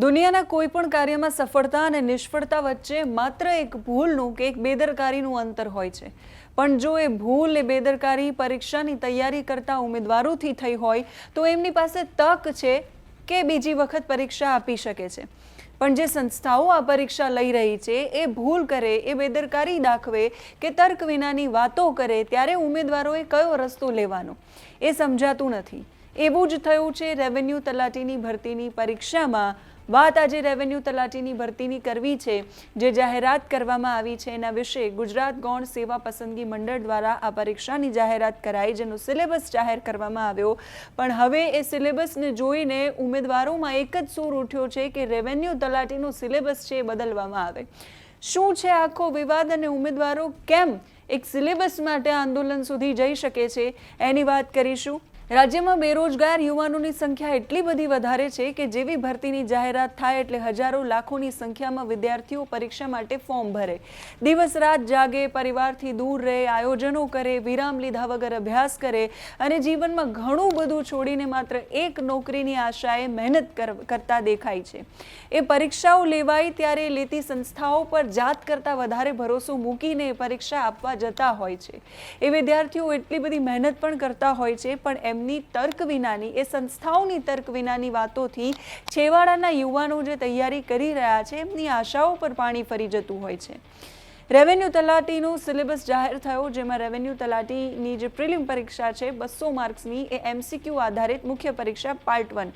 દુનિયાના કોઈ પણ કાર્યમાં સફળતા અને નિષ્ફળતા વચ્ચે માત્ર એક ભૂલનું કે એક બેદરકારીનું અંતર હોય છે. પણ જો એ ભૂલ, એ બેદરકારી પરીક્ષાની તૈયારી કરતા ઉમેદવારોથી થઈ હોય, તો એમની પાસે તક છે કે બીજી વખત પરીક્ષા આપી શકે છે. પણ જે સંસ્થાઓ આ પરીક્ષા લઈ રહી છે, એ ભૂલ કરે, એ બેદરકારી દાખવે કે તર્ક વિનાની વાતો કરે, ત્યારે ઉમેદવારોએ કયો રસ્તો લેવાનો? એ સમજાતું નથી. એવું જ થયું છે રેવન્યુ તલાટીની ભરતીની પરીક્ષામાં વાત આજે રેવન્યુ તલાટીની ભરતીની કરવી છે, જે જાહેરાત કરવામાં આવી છે એના વિશે ગુજરાત ગૌણ સેવા પસંદગી મંડળ દ્વારા આ પરીક્ષાની જાહેરાત કરાઈ, જેનો સિલેબસ જાહેર કરવામાં આવ્યો. પણ હવે એ સિલેબસને જોઈને ઉમેદવારોમાં એક જ સૂર ઉઠ્યો છે કે રેવન્યુ તલાટીનો સિલેબસ છે એ બદલવામાં આવે. શું છે આખો વિવાદ અને ઉમેદવારો કેમ એક સિલેબસ માટે આંદોલન સુધી જઈ શકે છે? એની વાત કરીશું. રાજ્યમાં બેરોજગાર યુવાનોની સંખ્યા એટલી બધી વધારે છે કે જેવી ભરતીની જાહેરાત થાય એટલે હજારો લાખોની સંખ્યામાં વિદ્યાર્થીઓ પરીક્ષા માટે ફોર્મ ભરે. દિવસ રાત જાગે, પરિવારથી દૂર રહે, આયોજનો કરે, વિરામ લીધા વગર અભ્યાસ કરે અને જીવનમાં ઘણું બધું છોડીને માત્ર એક નોકરીની આશાએ મહેનત કર- કરતા દેખાય છે. એ પરીક્ષાઓ લેવાય ત્યારે લેતી સંસ્થાઓ પર જાત કરતાં વધારે ભરોસો મૂકીને પરીક્ષા આપવા જતા હોય છે. એ વિદ્યાર્થીઓ એટલી બધી મહેનત પણ કરતા હોય છે, પણ એમની તર્ક વિનાની, એ સંસ્થાઓની તર્ક વિનાની વાતોથી છેવાડાના યુવાનો જે તૈયારી કરી રહ્યા છે, એમની આશાઓ પર પાણી ફરી જતું હોય છે. રેવન્યુ તલાટીનો સિલેબસ જાહેર થયો, જેમાં રેવન્યુ તલાટીની જે પ્રિલિમ પરીક્ષા છે, બસો માર્ક્સની, એ એમસીક્યુ આધારિત મુખ્ય પરીક્ષા પાર્ટ વન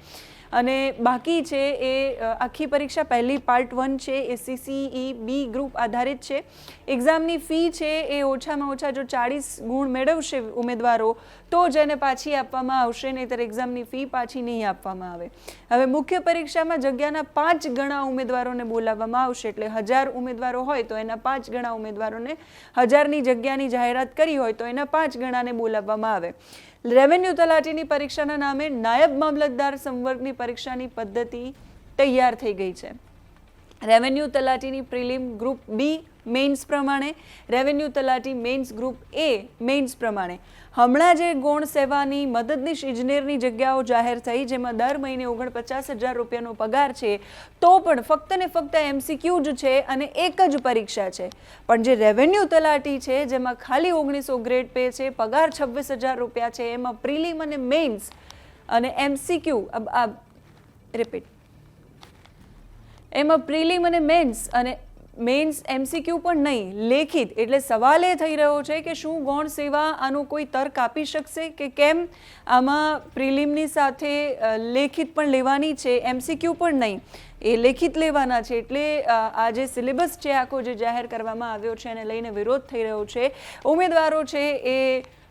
અને બાકી છે એ આખી પરીક્ષા પહેલી પાર્ટ વન છે, એ સીસીઈ બી ગ્રુપ આધારિત છે. એક્ઝામની ફી છે એ ઓછામાં ઓછા જો ચાળીસ ગુણ મેળવશે ઉમેદવારો, તો જ એને પાછી આપવામાં આવશે, નહીંતર એક્ઝામની ફી પાછી નહીં આપવામાં આવે. હવે મુખ્ય પરીક્ષામાં જગ્યાના પાંચ ગણા ઉમેદવારોને બોલાવવામાં આવશે, એટલે હજાર ઉમેદવારો હોય તો એના પાંચ ગણા ઉમેદવારોને હજારની જગ્યાની જાહેરાત કરી હોય તો એના પાંચ ગણાને બોલાવવામાં આવે. રેવન્યુ તલાટીની પરીક્ષાના નામે નાયબ મામલતદાર સંવર્ગની પરીક્ષાની પદ્ધતિ તૈયાર થઈ ગઈ છે. રેવન્યુ તલાટીની પ્રિલિમ ગ્રુપ બી મેઇન્સ પ્રમાણે, રેવન્યુ તલાટી મેઇન્સ ગ્રુપ એ મેઇન્સ પ્રમાણે. હમણાં જે ગૌણ સેવાની મદદનીશ ઇજનેરની જગ્યાઓ જાહેર થઈ, જેમાં દર મહિને ઓગણપચાસ હજાર રૂપિયાનો પગાર છે, તો પણ ફક્ત ને ફક્ત એમસીક્યુ જ છે અને એક જ પરીક્ષા છે. પણ જે રેવન્યુ તલાટી છે, જેમાં ખાલી ઓગણીસો ગ્રેડ પે છે, પગાર છવ્વીસ હજાર રૂપિયા છે, એમાં પ્રિલિમ અને મેઇન્સ અને એમસીક્યુ આ રિપીટ. એમાં પ્રિલિમ અને મેન્સ અને મેન્સ એમસીક્યુ પણ નહીં, લેખિત. એટલે સવાલ એ થઈ રહ્યો છે કે શું ગૌણ સેવા આનો કોઈ તર્ક આપી શકશે કે કેમ આમાં પ્રિલિમની સાથે લેખિત પણ લેવાની છે, એમસીક્યુ પણ નહીં. એ લેખિત લેવાના છે એટલે આ જે સિલેબસ છે આખો જે જાહેર કરવામાં આવ્યો છે એને લઈને વિરોધ થઈ રહ્યો છે. ઉમેદવારો છે એ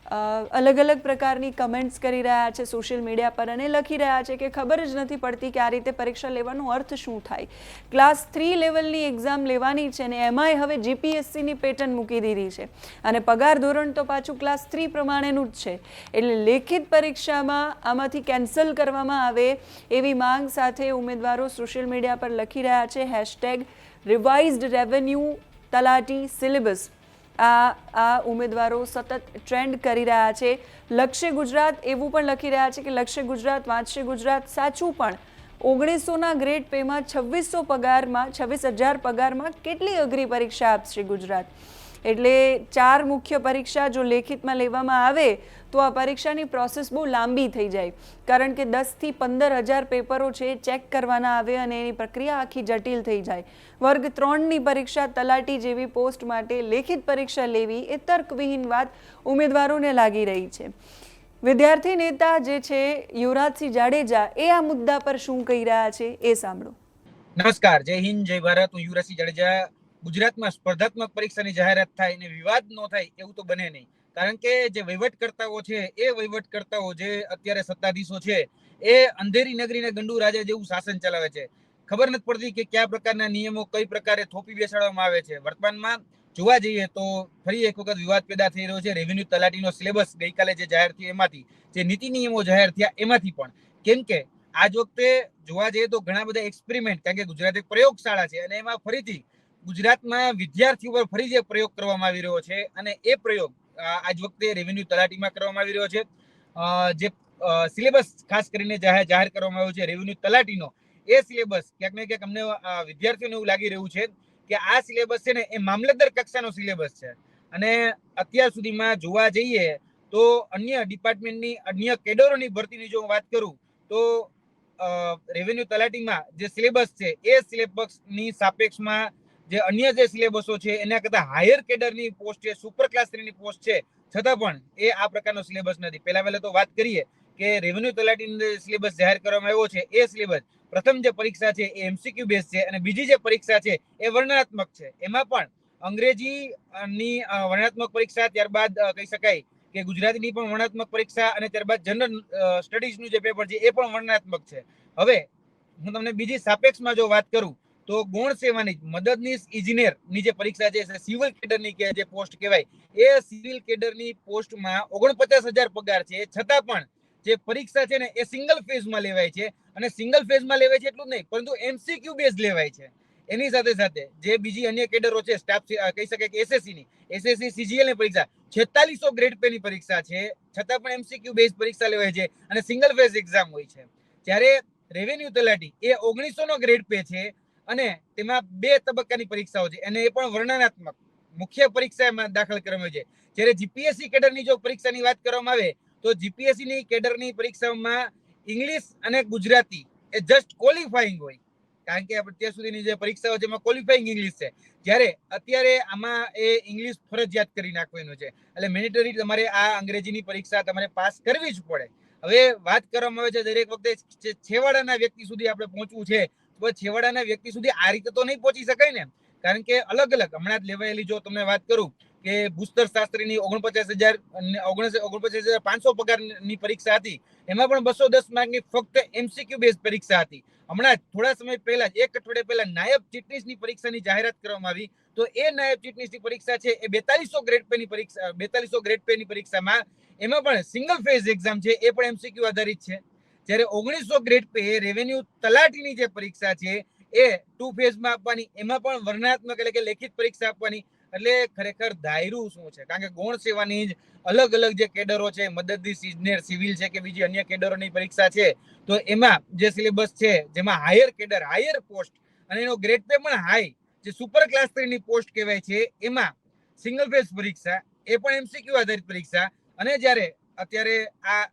અલગ અલગ પ્રકારની કમેન્ટ્સ કરી રહ્યા છે સોશિયલ મીડિયા પર અને લખી રહ્યા છે કે ખબર જ નથી પડતી કે આ રીતે પરીક્ષા લેવાનો અર્થ શું થાય. ક્લાસ થ્રી લેવલની એક્ઝામ લેવાની છે ને એમાંય હવે જીપીએસસીની પેટર્ન મૂકી દીધી છે. અને પગાર ધોરણ તો પાછું ક્લાસ થ્રી પ્રમાણેનું જ છે. એટલે લેખિત પરીક્ષામાં આમાંથી કેન્સલ કરવામાં આવે એવી માંગ સાથે ઉમેદવારો સોશિયલ મીડિયા પર લખી રહ્યા છે. હેશટેગ રિવાઇઝડ રેવન્યુ તલાટી સિલેબસ આ આ ઉમેદવારો સતત ટ્રેન્ડ કરી રહ્યા છે. લક્ષ્ય ગુજરાત એવું પણ લખી રહ્યા છે કે લક્ષ્ય ગુજરાત વાંચશે ગુજરાત સાચું પણ. ઓગણીસોના ગ્રેડ પેમાં છવ્વીસો પગારમાં, છવ્વીસ હજાર પગારમાં કેટલી અઘરી પરીક્ષા આપશે ગુજરાત? એટલે ચાર મુખ્ય પરીક્ષા જો લેખિતમાં લેવામાં આવે, તો આ પરીક્ષાની પ્રોસેસ બહુ લાંબી થઈ જાય. કારણ કે દસથી પંદર હજાર પેપરો છે, ચેક કરવાના આવે અને એની પ્રક્રિયા આખી જટિલ થઈ જાય. વર્ગ ત્રણની પરીક્ષા તલાટી જેવી પોસ્ટ માટે લેખિત પરીક્ષા લેવી એ તર્કવિહીન વાત ઉમેદવારોને લાગી રહી છે. વિદ્યાર્થી નેતા જે છે, યુવરાજસિંહ જાડેજા, એ આ મુદ્દા પર શું કહી રહ્યા છે એ સાંભળો. નમસ્કાર, જય હિન્દ, જય ભારત. હું યુવરાજસિંહ જાડેજા ગુજરાતમાં સ્પર્ધાત્મક પરીક્ષાની જાહેરાત થાય અને વિવાદ ન થાય એવું તો બને નહીં. કારણ કે જે વહીવટકર્તાઓ છે, એ વહીવટકર્તાઓ જે અત્યારે સત્તાધીશો છે, એ અંધેરી નગરીને ગંડુ રાજા જેવું શાસન ચલાવે છે. ખબર નથી પડતી કે કયા પ્રકારના નિયમો કઈ પ્રકારે થોપી બેસાડવામાં આવે છે. વર્તમાનમાં જોવા જઈએ તો ફરી એક વખત વિવાદ પેદા થઈ રહ્યો છે. રેવન્યુ તલાટીનો સિલેબસ ગઈકાલે જે જાહેર થયો એમાંથી, જે નીતિ નિયમો જાહેર થયા એમાંથી પણ. કેમ કે આજ વખતે જોવા જઈએ તો ઘણા બધા એક્સપેરિમેન્ટ કારણ કે ગુજરાત એક પ્રયોગશાળા છે અને એમાં ફરીથી ગુજરાતમાં વિદ્યાર્થીઓ પર ફરી જે પ્રયોગ કરવામાં આવી રહ્યો છે અને એ પ્રયોગ આજ વખતે રેવન્યુ તલાટીમાં કરવામાં આવી રહ્યો છે. જે સિલેબસ ખાસ કરીને જાહેર કરવામાં આવ્યો છે રેવન્યુ તલાટીનો, એ સિલેબસ ક્યાંક ને ક્યાંક અમને વિદ્યાર્થીઓને એવું લાગી રહ્યું છે કે આ સિલેબસ છે ને એ મામલતદાર કક્ષાનો સિલેબસ છે. અને અત્યાર સુધીમાં જોવા જઈએ તો અન્ય ડિપાર્ટમેન્ટની અન્ય કેડરોની ભરતીની જો હું વાત કરું તો રેવન્યુ તલાટીમાં જે સિલેબસ છે એ સિલેબસની સાપેક્ષમાં જે અન્ય જે સિલેબસો છે, એના કરતા હાયર કેડરની પોસ્ટ છે સુપર ક્લાસ થ્રીની પોસ્ટ છે, છતાં પણ એ આ પ્રકારનો સિલેબસ નથી. પહેલા પહેલા તો વાત કરીએ કે રેવન્યુ તલાટીની સિલેબસ જાહેર કરવામાં આવ્યો છે, એ સિલેબસ પ્રથમ જે પરીક્ષા છે એ એમસીક્યુ બેઝ છે અને બીજી જે પરીક્ષા છે એ વર્ણનાત્મક છે. એમાં પણ અંગ્રેજીની વર્ણનાત્મક પરીક્ષા ત્યારબાદ કહી શકાય કે ગુજરાતીની પણ વર્ણનાત્મક પરીક્ષા અને ત્યારબાદ જનરલ સ્ટડીઝનું જે પેપર છે એ પણ વર્ણનાત્મક છે. હવે હું તમને બીજી સાપેક્ષમાં જો વાત કરું તો ગૌણ સેવાની મદદનીશ ઇજનેરની જે પરીક્ષા છે સિવિલ કેડરની કે જે પોસ્ટ કહેવાય, એ સિવિલ કેડરની પોસ્ટમાં ઓગણપચાસ હજાર પગાર છે. છતાં પણ જે પરીક્ષા છે ને, એ સિંગલ ફેઝમાં લેવાય છે. અને સિંગલ ફેઝમાં લેવાય છે એટલું જ નહીં, પરંતુ એમસીક્યુ બેઝ લેવાય છે. એની સાથે સાથે જે બીજી અન્ય કેડરો છે સ્ટાફ કહી શકાય કે એસએસસી ની એસએસસી સીજીએલની પરીક્ષા, છેતાલીસો ગ્રેડ પે ની પરીક્ષા છે. છતાં પણ એમસીક્યુ બેઝ પરીક્ષા લેવાય છે અને સિંગલ ફેઝ એક્ઝામ હોય છે. જ્યારે રેવન્યુ તલાટી એ ઓગણીસો નો ગ્રેડ પે છે અને તેમાં બે તબક્કાની પરીક્ષાઓ છે. અને એ પણ વર્ણનાત્મક. મુખ્ય પરીક્ષા એમાં દાખલ કરવામાં છે. જ્યારે જીપીએસસી કેડરની જો પરીક્ષાની વાત કરવામાં આવે, તો જીપીએસસી ની કેડરની પરીક્ષામાં ઇંગ્લિશ અને ગુજરાતી એ જસ્ટ ક્વોલિફાઈંગ હોય. કારણ કે આપણે અત્યાર સુધીની જે પરીક્ષાઓ છે, એમાં ક્વોલિફાઈંગ ઇંગ્લિશ છે. જ્યારે અત્યારે આમાં એ ઇંગ્લિશ ફરજિયાત કરી નાખવાનું છે. એટલે મેન્ડેટરી તમારે આ અંગ્રેજીની પરીક્ષા તમારે પાસ કરવી જ પડે. હવે વાત કરવામાં આવે છે, દરેક વખતે છેવાડાના વ્યક્તિ સુધી આપણે પહોંચવું છે છેવાડાના વ્યક્તિ સુધી આ રીતે તો નહીં પહોંચી શકાય ને. કારણ કે અલગ અલગ, હમણાં જ લેવાયેલી જો તમને વાત કરું કે ભૂસ્તર શાસ્ત્રીની ઓગણપચાસ હજાર ઓગણપચાસ હજાર પાંચસો પગારની પરીક્ષા હતી. એમાં પણ બસો દસ માર્કની ફક્ત એમસીક્યુ બેઝ પરીક્ષા હતી. હમણાં થોડા સમય પહેલા, એક અઠવાડિયા પહેલા નાયબ ચીટનીસની પરીક્ષાની જાહેરાત કરવામાં આવી. તો એ નાયબ ચીટનીસની પરીક્ષા છે એ બેતાલીસો ગ્રેડ પેની પરીક્ષા, બેતાલીસો ગ્રેડ પેની પરીક્ષામાં એમાં પણ સિંગલ ફેઝ એક્ઝામ છે એ પણ એમસીક્યુ આધારિત છે. જ્યારે ઓગણીસો ગ્રેડ પે રેવન્યુ તલાટીની જે પરીક્ષા છે, એ ટુ ફેઝમાં આપવાની, એમાં પણ વર્ણાત્મક એટલે કે લેખિત પરીક્ષા આપવાની. એટલે ખરેખર ધાયરું શું છે? કારણ કે ગૌણ સેવાની જ અલગ અલગ જે કેડરો છે, મદદનીશ ઇજનેર સિવિલ છે કે બીજી અન્ય કેડરોની પરીક્ષા છે, તો એમાં જે સિલેબસ છે, જેમાં હાયર કેડર હાયર પોસ્ટ અને એનો ગ્રેડ પે પણ હાઈ જે સુપર ક્લાસ થ્રીની પોસ્ટ કહેવાય છે, એમાં સિંગલ ફેઝ પરીક્ષા, એ પણ એમસીક્યુ આધારિત પરીક્ષા. અને જ્યારે અત્યારે આ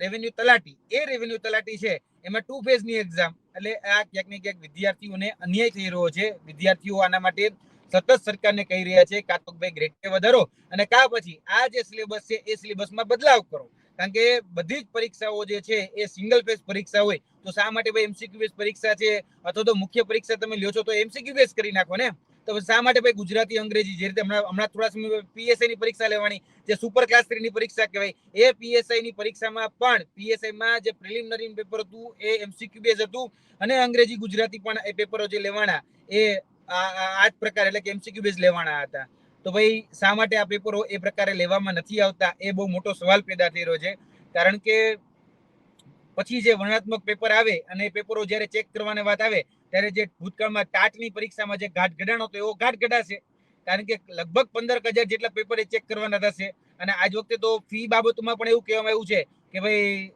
રેવન્યુ તલાટી, એ રેવન્યુ તલાટી છે, એમાં ટુ ફેઝની એક્ઝામ એટલે આ ક્યાંક ને ક્યાંક વિદ્યાર્થીઓને અન્યાય થઈ રહ્યો છે. વિદ્યાર્થીઓ આના માટે સતત સરકારને કહી રહ્યા છે કાં તો ભાઈ ગ્રેડ પે વધારો અને કા પછી આ જે સિલેબસ છે, એ સિલેબસમાં બદલાવ કરો. કારણ કે બધી જ પરીક્ષાઓ જે છે, એ સિંગલ ફેઝ પરીક્ષા હોય. તો શા માટે ભાઈ એમસીક્યુ બેઝ પરીક્ષા છે? અથવા તો મુખ્ય પરીક્ષા તમે લ્યો છો, તો એમસીક્યુ બેઝ કરી નાખો ને તો શા માટે ભાઈ ગુજરાતી અંગ્રેજી જે રીતે હમણાં હમણાં થોડા સમય પીએસઆઈ ની પરીક્ષા લેવાની, જે સુપર ક્લાસ થ્રી ની પરીક્ષા કહેવાય, એ પીએસઆઈ ની પરીક્ષામાં પણ પીએસઆઈ માં જે પ્રિલિમિનરી પેપર હતું, એ એમસીક્યુ બેઝ હતું, અને અંગ્રેજી ગુજરાતી પણ એ પેપરો જે લેવાના, એ આ જ પ્રકાર એટલે કે એમસીક્યુ બેઝ લેવાના હતા. તો ભાઈ શા માટે આ પેપરો એ પ્રકારે લેવામાં નથી આવતા, એ બહુ મોટો સવાલ પેદા થઈ રહ્યો છે. કારણ કે પછી જે વર્ણનાત્મક પેપર આવે અને પેપરો જ્યારે ચેક કરવાની વાત આવે ત્યારે જે ભૂતકાળમાં ટાટની પરીક્ષામાં જે ઘાટ ઘડાણો હતો, એવો ઘાટ ઘડાશે કારણ કે લગભગ પંદર હજાર જેટલા પેપર એ ચેક કરવાના થશે. અને આજ વખતે તો ફી બાબતમાં પણ એવું કહેવામાં આવ્યું છે કે ભાઈ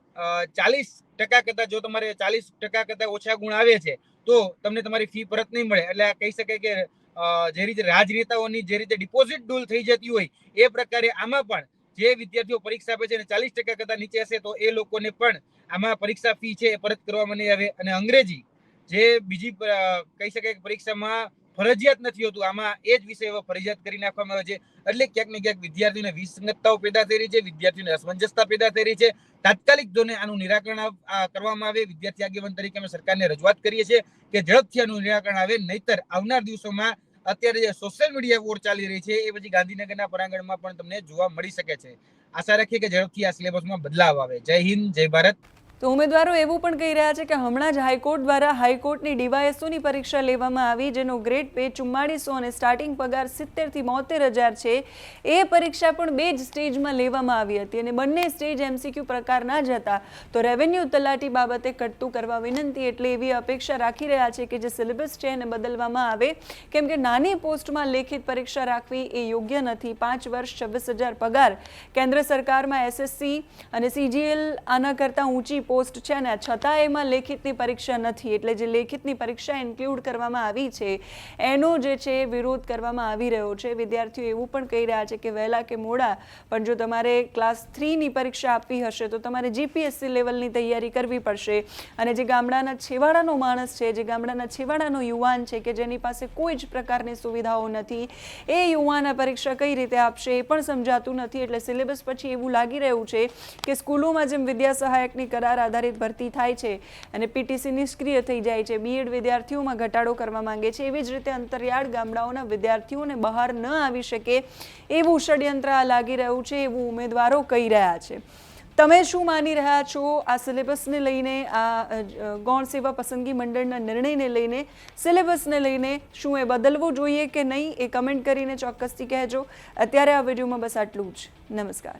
ચાલીસ ટકા કરતા જો તમારે ચાલીસ ટકા કરતા ઓછા ગુણ આવે છે, તો તમને તમારી ફી પરત નહીં મળે. એટલે કહી શકાય કે જે રીતે રાજનેતાઓની જે રીતે ડિપોઝિટ ડૂલ થઈ જતી હોય, એ પ્રકારે આમાં પણ જે વિદ્યાર્થીઓ પરીક્ષા આપે છે અને ચાલીસ ટકા કરતા નીચે હશે, તો એ લોકોને પણ આમાં પરીક્ષા ફી છે એ પરત કરવામાં નહીં આવે. અને અંગ્રેજી જે બીજી કહી શકાય કે પરીક્ષામાં ફરજિયાત નથી હોતું. આમાં એ જ વિષય ફરજિયાત કરી નાખવામાં આવે છે. એટલે ક્યાંક ને ક્યાંક વિદ્યાર્થીઓને વિસંગતતાઓ પેદા થઈ રહી છે, વિદ્યાર્થીઓને અસમંજસતા પેદા થઈ રહી છે. તાત્કાલિક ધોરણે આનું નિરાકરણ કરવામાં આવે. વિદ્યાર્થી આગેવાન તરીકે અમે સરકારને રજૂઆત કરીએ છીએ કે ઝડપથી આનું નિરાકરણ આવે. નહીતર આવનાર દિવસોમાં અત્યારે જે સોશિયલ મીડિયા વોર ચાલી રહી છે, એ પછી ગાંધીનગરના પરાંગણમાં પણ તમને જોવા મળી શકે છે. આશા રાખીએ કે ઝડપથી આ સિલેબસમાં બદલાવ આવે. જય હિન્દ, જય ભારત. તો ઉમેદવારો એવું પણ કહી રહ્યા છે કે હમણાં જ હાઈકોર્ટ દ્વારા હાઈકોર્ટની ડીવાયએસઓની પરીક્ષા લેવામાં આવી, જેનો ગ્રેડ પે ચુમ્માળીસો અને સ્ટાર્ટિંગ પગાર સિત્તેરથી બોતેર હજાર છે. એ પરીક્ષા પણ બે જ સ્ટેજમાં લેવામાં આવી હતી અને બંને સ્ટેજ એમસીક્યુ પ્રકારના જ હતા. તો રેવન્યુ તલાટી બાબતે કટતું કરવા વિનંતી એટલે એવી અપેક્ષા રાખી રહ્યા છે કે જે સિલેબસ છે એને બદલવામાં આવે. કેમ કે નાની પોસ્ટમાં લેખિત પરીક્ષા રાખવી એ યોગ્ય નથી. પાંચ વર્ષ, છવ્વીસ હજાર પગાર કેન્દ્ર સરકારમાં એસએસસી અને સીજીએલ આના કરતાં ઊંચી પોસ્ટ છે ને છતાં એમાં લેખિતની પરીક્ષા નથી. એટલે જે લેખિતની પરીક્ષા ઇન્ક્લુડ કરવામાં આવી છે, એનો જે છે વિરોધ કરવામાં આવી રહ્યો છે. વિદ્યાર્થીઓ એવું પણ કહી રહ્યા છે કે વહેલા કે મોડા, પણ જો તમારે ક્લાસ થ્રીની પરીક્ષા આપવી હશે, તો તમારે જીપીએસસી લેવલની તૈયારી કરવી પડશે. અને જે ગામડાના છેવાડાનો માણસ છે, જે ગામડાના છેવાડાનો યુવાન છે કે જેની પાસે કોઈ જ પ્રકારની સુવિધાઓ નથી, એ યુવાન પરીક્ષા કઈ રીતે આપશે એ પણ સમજાતું નથી. એટલે સિલેબસ પછી એવું લાગી રહ્યું છે કે સ્કૂલોમાં જેમ વિદ્યા સહાયકની કરાર આધારિત ભરતી થાય છે અને પીટીસી નિષ્ક્રિય થઈ જાય છે. બીએડ વિદ્યાર્થીઓમાં ઘટાડો કરવા માંગે છે. એવી જ રીતે અંતરિયાળ ગામડાઓના વિદ્યાર્થીઓને બહાર ન આવી શકે એવું ષડયંત્ર લાગી રહ્યું છે એવું ઉમેદવારો કહી રહ્યા છે. તમે શું માની રહ્યા છો? આ સિલેબસને લઈને, આ ગૌણ સેવા પસંદગી મંડળના નિર્ણયને લઈને, સિલેબસને લઈને શું એ બદલવું જોઈએ કે નહીં એ કમેન્ટ કરીને ચોક્કસથી કહેજો. અત્યારે આ વિડીયોમાં બસ આટલું જ. નમસ્કાર.